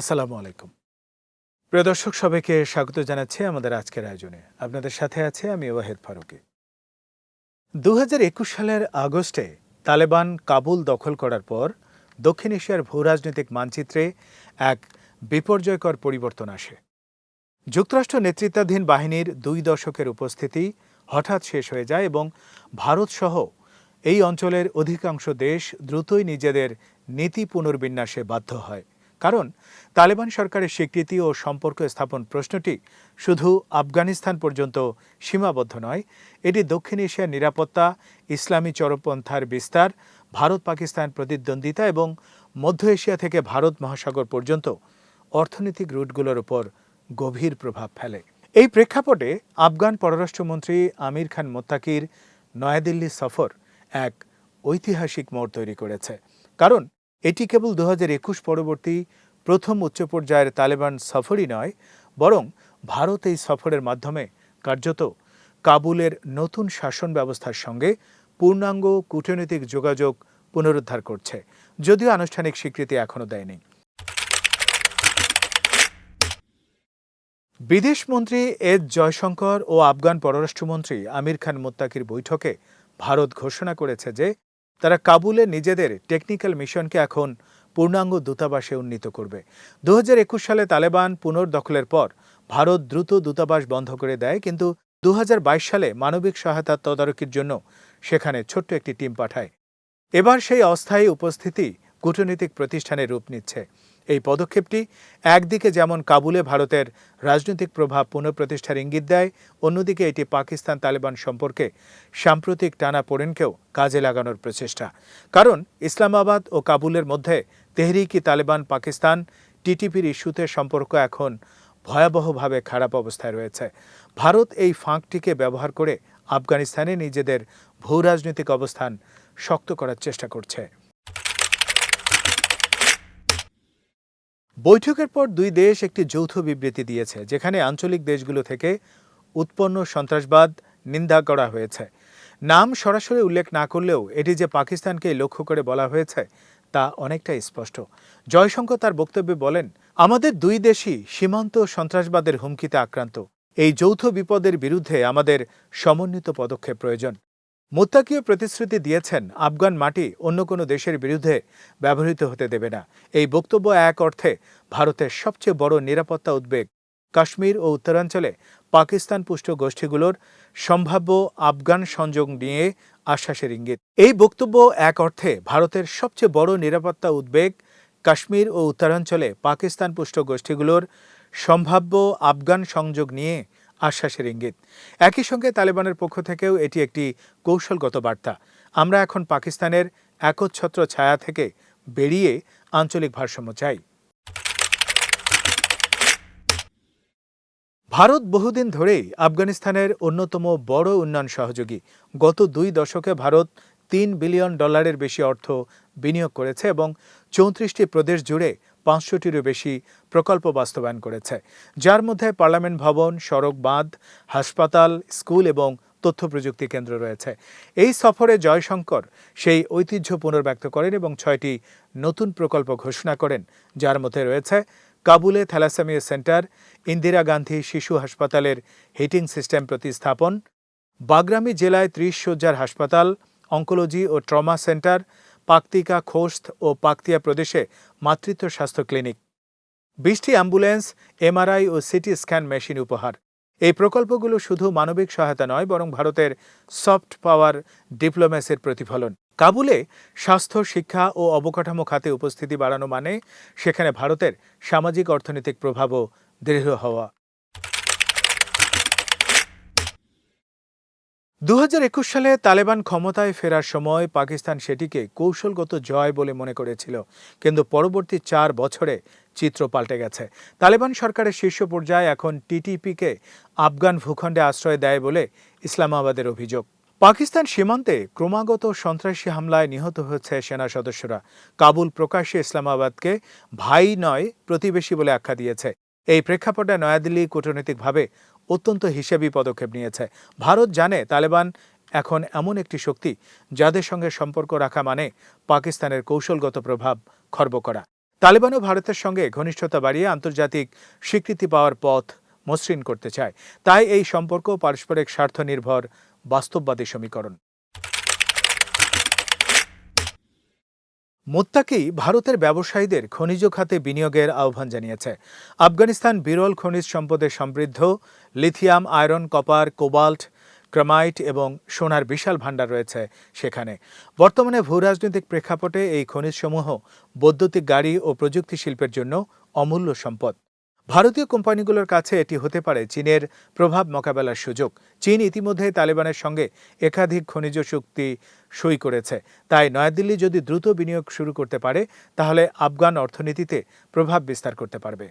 আসসালামু আলাইকুম। প্রিয় দর্শক, সবাইকে স্বাগত জানাচ্ছি আমাদের আজকের আয়োজনে। আপনাদের সাথে আছে আমি ওয়াহেদ ফারুকি। দু হাজার একুশ সালের আগস্টে তালেবান কাবুল দখল করার পর দক্ষিণ এশিয়ার ভূরাজনৈতিক মানচিত্রে এক বিপর্যয়কর পরিবর্তন আসে। যুক্তরাষ্ট্র নেতৃত্বাধীন বাহিনীর দুই দশকের উপস্থিতি হঠাৎ শেষ হয়ে যায় এবং ভারতসহ এই অঞ্চলের অধিকাংশ দেশ দ্রুতই নিজেদের নীতি পুনর্বিন্যাসে বাধ্য হয়। কারণ তালেবান সরকারের স্বীকৃতি ও সম্পর্ক স্থাপন প্রশ্নটি শুধু আফগানিস্তান পর্যন্ত সীমাবদ্ধ নয়, এটি দক্ষিণ এশিয়ার নিরাপত্তা, ইসলামী চরমপন্থার বিস্তার, ভারত পাকিস্তান প্রতিদ্বন্দ্বিতা এবং মধ্য এশিয়া থেকে ভারত মহাসাগর পর্যন্ত অর্থনৈতিক রুটগুলোর উপর গভীর প্রভাব ফেলে। এই প্রেক্ষাপটে আফগান পররাষ্ট্রমন্ত্রী আমির খান মোত্তাকির নয়াদিল্লি সফর এক ঐতিহাসিক মোড় তৈরি করেছে। কারণ এটি কেবল দু একুশ পরবর্তী প্রথম উচ্চ পর্যায়ের তালেবান সফরই নয়, বরং ভারত এই সফরের মাধ্যমে কার্যত কাবুলের নতুন শাসন ব্যবস্থার সঙ্গে পূর্ণাঙ্গ কূটনৈতিক যোগাযোগ পুনরুদ্ধার করছে, যদিও আনুষ্ঠানিক স্বীকৃতি এখনও দেয়নি। বিদেশমন্ত্রী এস জয়শঙ্কর ও আফগান পররাষ্ট্রমন্ত্রী আমির খান মোত্তাকির বৈঠকে ভারত ঘোষণা করেছে যে তারা কাবুলে নিজেদের টেকনিক্যাল মিশনকে এখন পূর্ণাঙ্গ দূতাবাসে উন্নীত করবে। দু হাজার একুশ সালে তালেবান পুনর্দখলের পর ভারত দ্রুত দূতাবাস বন্ধ করে দেয়, কিন্তু দু হাজার বাইশ সালে মানবিক সহায়তার তদারকির জন্য সেখানে ছোট্ট একটি টিম পাঠায়। এবার সেই অস্থায়ী উপস্থিতি কূটনৈতিক প্রতিষ্ঠানে রূপ নিচ্ছে। এই পদক্ষেপটি একদিকে যেমন কাবুলে ভারতের রাজনৈতিক প্রভাব পুনঃপ্রতিষ্ঠার ইঙ্গিত দেয়, অন্যদিকে এটি পাকিস্তান তালেবান সম্পর্কে সাম্প্রতিক টানা পোড়েনকেও কাজে লাগানোর প্রচেষ্টা। কারণ ইসলামাবাদ ও কাবুলের মধ্যে তেহরিকি তালেবান পাকিস্তান টিটিপির ইস্যুতে সম্পর্ক এখন ভয়াবহভাবে খারাপ অবস্থায় রয়েছে। ভারত এই ফাঁকটিকে ব্যবহার করে আফগানিস্তানে নিজেদের ভূ রাজনৈতিক অবস্থান শক্ত করার চেষ্টা করছে। বৈঠকের পর দুই দেশ একটি যৌথ বিবৃতি দিয়েছে, যেখানে আঞ্চলিক দেশগুলো থেকে উৎপন্ন সন্ত্রাসবাদ নিন্দা করা হয়েছে। নাম সরাসরি উল্লেখ না করলেও এটি যে পাকিস্তানকে লক্ষ্য করে বলা হয়েছে, তা অনেকটাই স্পষ্ট। জয়শঙ্কর তার বক্তব্যে বলেন, আমাদের দুই দেশই সীমান্ত সন্ত্রাসবাদের হুমকিতে আক্রান্ত। এই যৌথ বিপদের বিরুদ্ধে আমাদের সমন্বিত পদক্ষেপ প্রয়োজন। মোত্তাকিও প্রতিশ্রুতি দিয়েছেন আফগান মাটি অন্য কোনো দেশের বিরুদ্ধে ব্যবহৃত হতে দেবে না। এই বক্তব্য এক অর্থে ভারতের সবচেয়ে বড় নিরাপত্তা উদ্বেগ কাশ্মীর ও উত্তরাঞ্চলে পাকিস্তান পুষ্ট গোষ্ঠীগুলোর সম্ভাব্য আফগান সংযোগ নিয়ে আশ্বাসের ইঙ্গিত। এই বক্তব্য এক অর্থে ভারতের সবচেয়ে বড় নিরাপত্তা উদ্বেগ কাশ্মীর ও উত্তরাঞ্চলে পাকিস্তান পুষ্ট গোষ্ঠীগুলোর সম্ভাব্য আফগান সংযোগ নিয়ে আশ্বাসের ইঙ্গিত। একই সঙ্গে তালেবানের পক্ষ থেকেও এটি একটি কৌশলগত বার্তা। আমরা এখন পাকিস্তানের একচ্ছত্র ছায়া থেকে বেরিয়ে আঞ্চলিক ভারসাম্য চাই। ভারত বহুদিন ধরেই আফগানিস্তানের অন্যতম বড় উন্নয়ন সহযোগী। গত দুই দশকে ভারত তিন বিলিয়ন ডলারের বেশি অর্থ বিনিয়োগ করেছে এবং চৌত্রিশটি প্রদেশ জুড়ে পাঁচশোটিরও বেশি প্রকল্প বাস্তবায়ন করেছে। যার মধ্যে পার্লামেন্ট ভবন, সড়ক বাঁধ, হাসপাতাল, স্কুল এবং তথ্য প্রযুক্তি কেন্দ্র রয়েছে। এই সফরে জয়শঙ্কর সেই ঐতিহ্য পুনর্ব্যক্ত করেন এবং ছয়টি নতুন প্রকল্প ঘোষণা করেন, যার মধ্যে রয়েছে কাবুলে থ্যালাসেমিয়া সেন্টার, ইন্দিরা গান্ধী শিশু হাসপাতালের হিটিং সিস্টেম প্রতিস্থাপন, বাগরামি জেলায় ত্রিশ শয্যার হাসপাতাল, অঙ্কোলজি ও ট্রমা সেন্টার পাকতিকা খোস্ত ও পাকতিয়া প্রদেশে মাতৃত্ব স্বাস্থ্য ক্লিনিক। বিশটি অ্যাম্বুলেন্স, এমআরআই ও সিটি স্ক্যান মেশিন উপহার। এই প্রকল্পগুলো শুধু মানবিক সহায়তা নয়, বরং ভারতের সফট পাওয়ার ডিপ্লোম্যাসির প্রতিফলন। কাবুলে স্বাস্থ্য, শিক্ষা ও অবকাঠামো খাতে উপস্থিতি বাড়ানো মানে সেখানে ভারতের সামাজিক অর্থনৈতিক প্রভাবও দৃঢ় হওয়া। দু হাজার একুশ সালে তালেবান ক্ষমতায় ফেরার সময় পাকিস্তান সেটিকে কৌশলগত জয় বলে মনে করেছিল, কিন্তু পরবর্তী চার বছরে চিত্র পাল্টে গেছে। তালেবান সরকারের শীর্ষ পর্যায়ে এখন টিটিপিকে আফগান ভূখণ্ডে আশ্রয় দেয় বলে ইসলামাবাদের অভিযোগ। পাকিস্তান সীমান্তে ক্রমাগত সন্ত্রাসী হামলায় নিহত হয়েছে সেনা সদস্যরা। কাবুল প্রকাশ্যে ইসলামাবাদকে ভাই নয়, প্রতিবেশী বলে আখ্যা দিয়েছে। এই প্রেক্ষাপটে নয়াদিল্লি কূটনৈতিকভাবে অত্যন্ত হিসেবি পদক্ষেপ নিয়েছে। ভারত জানে তালেবান এখন এমন একটি শক্তি যাদের সঙ্গে সম্পর্ক রাখা মানে পাকিস্তানের কৌশলগত প্রভাব খর্ব করা। তালেবানও ভারতের সঙ্গে ঘনিষ্ঠতা বাড়িয়ে আন্তর্জাতিক স্বীকৃতি পাওয়ার পথ মসৃণ করতে চায়। তাই এই সম্পর্ক পারস্পরিক স্বার্থ নির্ভর বাস্তববাদী সমীকরণ। মোত্তাকি ভারতের ব্যবসায়ীদের খনিজ খাতে বিনিয়োগের আহ্বান জানিয়েছে। আফগানিস্তান বিরল খনিজ সম্পদে সমৃদ্ধ, lithium, iron, copper, cobalt, chromite এবং সোনার বিশাল ভাণ্ডার রয়েছে সেখানে। বর্তমানে ভূরাজনৈতিক প্রেক্ষাপটে এই খনিজসমূহ বৈদ্যুতিক গাড়ি ও প্রযুক্তি শিল্পের জন্য অমূল্য সম্পদ। ভারতীয় কোম্পানিগুলোর কাছে এটি হতে পারে চীনের প্রভাব মোকাবেলার সুযোগ। চীন ইতিমধ্যে তালেবানের সঙ্গে একাধিক খনিজ চুক্তি সই করেছে। তাই নয়াদিল্লি যদি দ্রুত বিনিয়োগ শুরু করতে পারে, তাহলে আফগান অর্থনীতিতে প্রভাব বিস্তার করতে পারবে।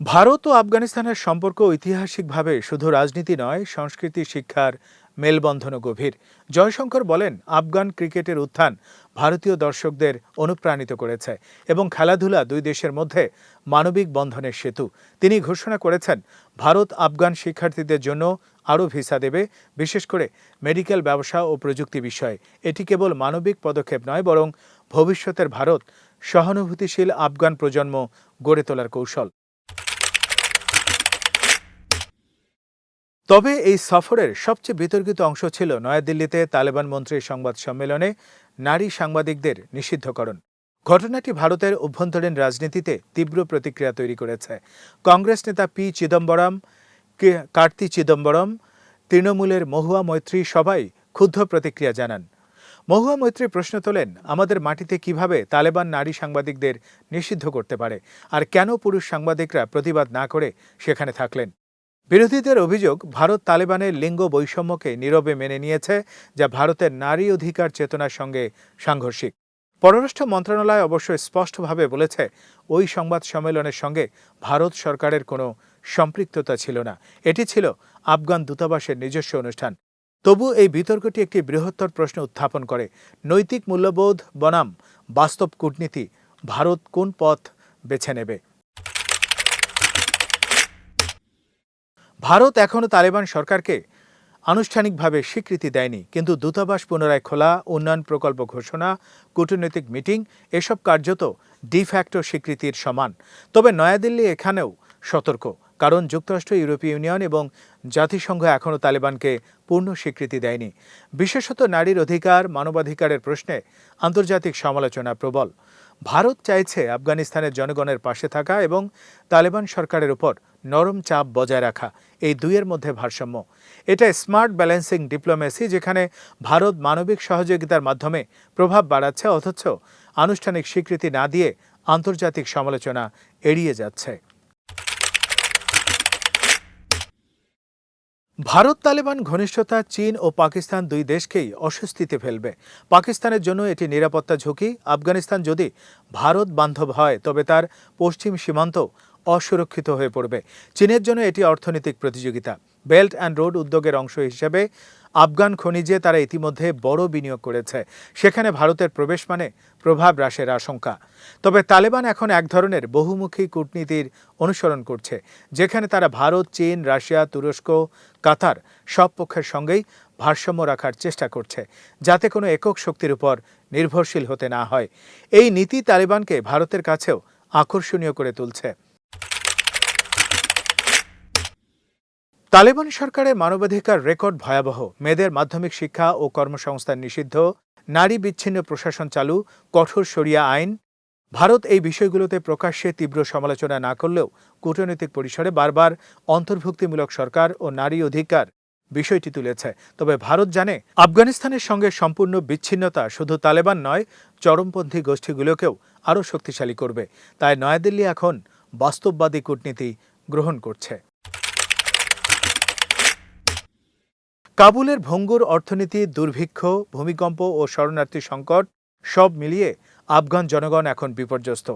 ভারত ও আফগানিস্তানের সম্পর্ক ঐতিহাসিকভাবে শুধু রাজনীতি নয়, সংস্কৃতি, শিক্ষার মেলবন্ধনও গভীর। জয়শঙ্কর বলেন, আফগান ক্রিকেটের উত্থান ভারতীয় দর্শকদের অনুপ্রাণিত করেছে এবং খেলাধুলা দুই দেশের মধ্যে মানবিক বন্ধনের সেতু। তিনি ঘোষণা করেছেন, ভারত আফগান শিক্ষার্থীদের জন্য আরও ভিসা দেবে, বিশেষ করে মেডিকেল ব্যবসা ও প্রযুক্তি বিষয়ে। এটি কেবল মানবিক পদক্ষেপ নয়, বরং ভবিষ্যতের ভারত সহানুভূতিশীল আফগান প্রজন্ম গড়ে তোলার কৌশল। তবে এই সফরের সবচেয়ে বিতর্কিত অংশ ছিল নয়াদিল্লিতে তালেবান মন্ত্রীর সংবাদ সম্মেলনে নারী সাংবাদিকদের নিষিদ্ধকরণ। ঘটনাটি ভারতের অভ্যন্তরীণ রাজনীতিতে তীব্র প্রতিক্রিয়া তৈরি করেছে। কংগ্রেস নেতা পি চিদম্বরম কার্তি চিদম্বরম, তৃণমূলের মহুয়া মৈত্রী সবাই ক্ষুব্ধ প্রতিক্রিয়া জানান। মহুয়া মৈত্রী প্রশ্ন তোলেন, আমাদের মাটিতে কীভাবে তালেবান নারী সাংবাদিকদের নিষিদ্ধ করতে পারে? আর কেন পুরুষ সাংবাদিকরা প্রতিবাদ না করে সেখানে থাকলেন? বিরোধীদের অভিযোগ, ভারত তালেবানের লিঙ্গ বৈষম্যকে নীরবে মেনে নিয়েছে, যা ভারতের নারী অধিকার চেতনার সঙ্গে সাংঘর্ষিক। পররাষ্ট্র মন্ত্রণালয় অবশ্য স্পষ্টভাবে বলেছে, ওই সংবাদ সম্মেলনের সঙ্গে ভারত সরকারের কোনো সম্পৃক্ততা ছিল না। এটি ছিল আফগান দূতাবাসের নিজস্ব অনুষ্ঠান। তবু এই বিতর্কটি একটি বৃহত্তর প্রশ্ন উত্থাপন করে। নৈতিক মূল্যবোধ, বনাম, বাস্তব কূটনীতি, ভারত কোন পথ বেছে নেবে? ভারত এখনও তালেবান সরকারকে আনুষ্ঠানিকভাবে স্বীকৃতি দেয়নি, কিন্তু দূতাবাস পুনরায় খোলা, উন্নয়ন প্রকল্প ঘোষণা, কূটনৈতিক মিটিং, এসব কার্যত ডিফ্যাক্টো স্বীকৃতির সমান। তবে নয়াদিল্লি এখানেও সতর্ক, কারণ যুক্তরাষ্ট্র, ইউরোপীয় ইউনিয়ন এবং জাতিসংঘ এখনও তালেবানকে পূর্ণ স্বীকৃতি দেয়নি। বিশেষত নারীর অধিকার, মানবাধিকারের প্রশ্নে আন্তর্জাতিক সমালোচনা প্রবল। ভারত চাইছে আফগানিস্তানের জনগণের পাশে থাকা এবং তালেবান সরকারের উপর নরম চাপ বজায় রাখা, এই দুইয়ের মধ্যে ভারসাম্য। এটা স্মার্ট ব্যালেন্সিং ডিপ্লোমেসি যেখানে ভারত মানবিক সহযোগিতার মাধ্যমে প্রভাব বাড়াচ্ছে, অথচ আনুষ্ঠানিক স্বীকৃতি না দিয়ে আন্তর্জাতিক সমালোচনা এড়িয়ে যাচ্ছে। ভারত তালেবান, ঘনিষ্ঠতা, চীন ও পাকিস্তান দুই দেশকেই অস্বস্তিতে ফেলবে। পাকিস্তানের জন্য এটি নিরাপত্তা ঝুঁকি। আফগানিস্তান যদি ভারত বান্ধব হয়, তবে তার পশ্চিম সীমান্ত অসুরক্ষিত হয়ে পড়বে। চীনের জন্য এটি অর্থনৈতিক প্রতিযোগিতা। বেল্ট অ্যান্ড রোড উদ্যোগের অংশ হিসেবে আফগান খনিজে তারা ইতিমধ্যে বড় বিনিয়োগ করেছে। সেখানে ভারতের প্রবেশ মানে প্রভাব হ্রাসের আশঙ্কা। তবে তালেবান এখন এক ধরনের বহুমুখী কূটনীতির অনুসরণ করছে, যেখানে তারা ভারত, চীন, রাশিয়া, তুরস্ক, কাতার সব পক্ষের সঙ্গেই ভারসাম্য রাখার চেষ্টা করছে, যাতে কোনো একক শক্তির উপর নির্ভরশীল হতে না হয়। এই নীতি তালেবানকে ভারতের কাছেও আকর্ষণীয় করে তুলছে। তালেবান সরকারের মানবাধিকার রেকর্ড ভয়াবহ। মেয়েদের মাধ্যমিক শিক্ষা ও কর্মসংস্থান নিষিদ্ধ। নারী বিচ্ছিন্ন প্রশাসন চালু। কঠোর সরিয়া আইন। ভারত এই বিষয়গুলোতে প্রকাশ্যে তীব্র সমালোচনা না করলেও কূটনৈতিক পরিসরে বারবার অন্তর্ভুক্তিমূলক সরকার ও নারী অধিকার বিষয়টি তুলেছে। তবে ভারত জানে, আফগানিস্তানের সঙ্গে সম্পূর্ণ বিচ্ছিন্নতা শুধু তালেবান নয়, চরমপন্থী গোষ্ঠীগুলোকেও আরও শক্তিশালী করবে। তাই নয়াদিল্লি এখন বাস্তববাদী কূটনীতি গ্রহণ করছে। কাবুলের ভঙ্গুর অর্থনীতি, দুর্ভিক্ষ, ভূমিকম্প ও শরণার্থী সংকট সব মিলিয়ে আফগান জনগণ এখন বিপর্যস্ত।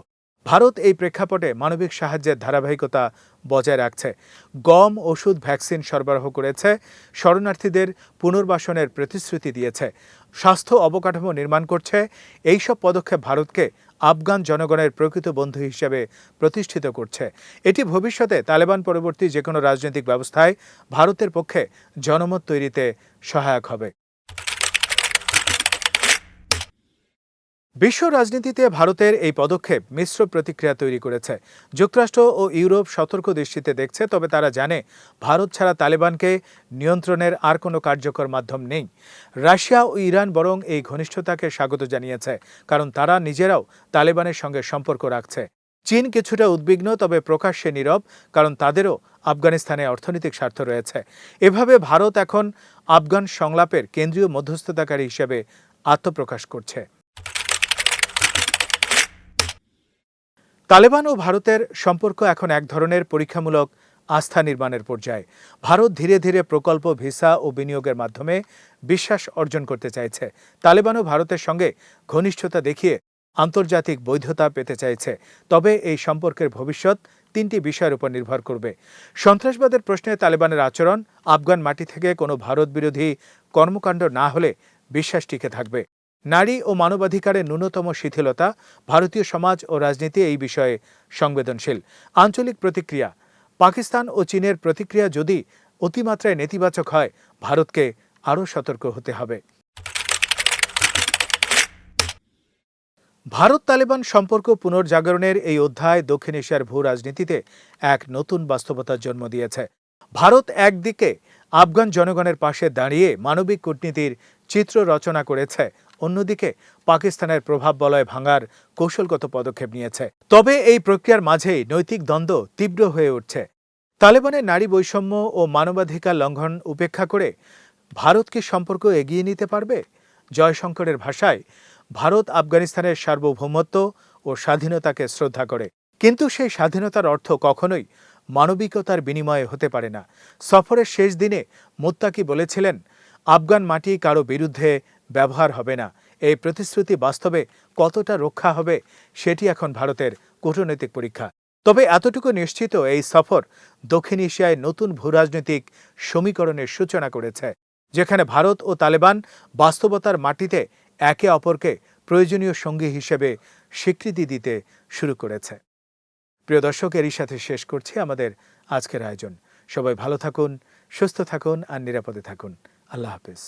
ভারত এই প্রেক্ষাপটে মানবিক সাহায্যের ধারাবাহিকতা বজায় রাখছে। গম ওষুধ ভ্যাকসিন সরবরাহ করেছে, শরণার্থীদের পুনর্বাসনের প্রতিশ্রুতি দিয়েছে। স্বাস্থ্য অবকাঠামো নির্মাণ করছে, এইসব পদক্ষেপ ভারতকে আফগান জনগণের প্রকৃত বন্ধু হিসেবে প্রতিষ্ঠিত করছে। এটি ভবিষ্যতে তালেবান পরবর্তী যে কোনো রাজনৈতিক ব্যবস্থায় ভারতের পক্ষে জনমত তৈরিতে সহায়ক হবে। বিশ্ব রাজনীতিতে ভারতের এই পদক্ষেপ মিশ্র প্রতিক্রিয়া তৈরি করেছে। যুক্তরাষ্ট্র ও ইউরোপ সতর্ক দৃষ্টিতে দেখছে, তবে তারা জানে ভারত ছাড়া তালেবানকে নিয়ন্ত্রণের আর কোনো কার্যকর মাধ্যম নেই। রাশিয়া ও ইরান বরং এই ঘনিষ্ঠতাকে স্বাগত জানিয়েছে, কারণ তারা নিজেরাও তালেবানের সঙ্গে সম্পর্ক রাখছে। চীন কিছুটা উদ্বিগ্ন, তবে প্রকাশ্যে নীরব, কারণ তাদেরও আফগানিস্তানে অর্থনৈতিক স্বার্থ রয়েছে। এভাবে ভারত এখন আফগান সংলাপের কেন্দ্রীয় মধ্যস্থতাকারী হিসেবে আত্মপ্রকাশ করছে। তালেবান ও ভারতের সম্পর্ক এখন এক ধরনের পরীক্ষামূলক আস্থা নির্মাণের পর্যায়ে। ভারত ধীরে ধীরে প্রকল্প, ভিসা ও বিনিয়োগের মাধ্যমে বিশ্বাস অর্জন করতে চাইছে। তালেবানও ভারতের সঙ্গে ঘনিষ্ঠতা দেখিয়ে আন্তর্জাতিক বৈধতা পেতে চাইছে। তবে এই সম্পর্কের ভবিষ্যৎ তিনটি বিষয়ের উপর নির্ভর করবে। সন্ত্রাসবাদের প্রশ্নে তালেবানের আচরণ, আফগান মাটি থেকে কোনো ভারত বিরোধী কর্মকাণ্ড না হলে বিশ্বাস টিকে থাকবে। নারী ও মানবাধিকারের ন্যূনতম শিথিলতা, ভারতীয় সমাজ ও রাজনীতি এই বিষয়ে সংবেদনশীল। আঞ্চলিক প্রতিক্রিয়া, পাকিস্তান ও চীনের প্রতিক্রিয়া যদি অতিমাত্রায় নেতিবাচক হয়, ভারতকে আরও সতর্ক হতে হবে। ভারত তালেবান সম্পর্ক পুনর্জাগরণের এই অধ্যায় দক্ষিণ এশিয়ার ভূ রাজনীতিতে এক নতুন বাস্তবতার জন্ম দিয়েছে। ভারত একদিকে আফগান জনগণের পাশে দাঁড়িয়ে মানবিক কূটনীতির চিত্র রচনা করেছে অন্যদিকে, পাকিস্তানের প্রভাব বলয় ভাঙার কৌশলগত পদক্ষেপ নিয়েছে। তবে এই প্রক্রিয়ার মাঝেই নৈতিক দ্বন্দ্ব তীব্র হয়ে উঠছে। তালেবানের নারী বৈষম্য ও মানবাধিকার লঙ্ঘন উপেক্ষা করে ভারত কি সম্পর্ক এগিয়ে নিতে পারবে? জয়শঙ্করের ভাষায়, ভারত আফগানিস্তানের সার্বভৌমত্ব ও স্বাধীনতাকে শ্রদ্ধা করে। কিন্তু সেই স্বাধীনতার অর্থ কখনোই মানবিকতার বিনিময়ে হতে পারে না। সফরের শেষ দিনে মোত্তাকি বলেছিলেন, আফগান মাটি কারও বিরুদ্ধে ব্যবহার হবে না। এই প্রতিশ্রুতি বাস্তবে কতটা রক্ষা হবে সেটি এখন ভারতের কূটনৈতিক পরীক্ষা। তবে এতটুকু নিশ্চিত এই সফর দক্ষিণ এশিয়ায় নতুন ভূরাজনৈতিক সমীকরণের সূচনা করেছে, যেখানে ভারত ও তালেবান বাস্তবতার মাটিতে একে অপরকে প্রয়োজনীয় সঙ্গী হিসেবে স্বীকৃতি দিতে শুরু করেছে। প্রিয় দর্শক, এরই সাথে শেষ করছি আমাদের আজকের আয়োজন। সবাই ভালো থাকুন, সুস্থ থাকুন আর নিরাপদে থাকুন। আল্লাহ হাফিজ।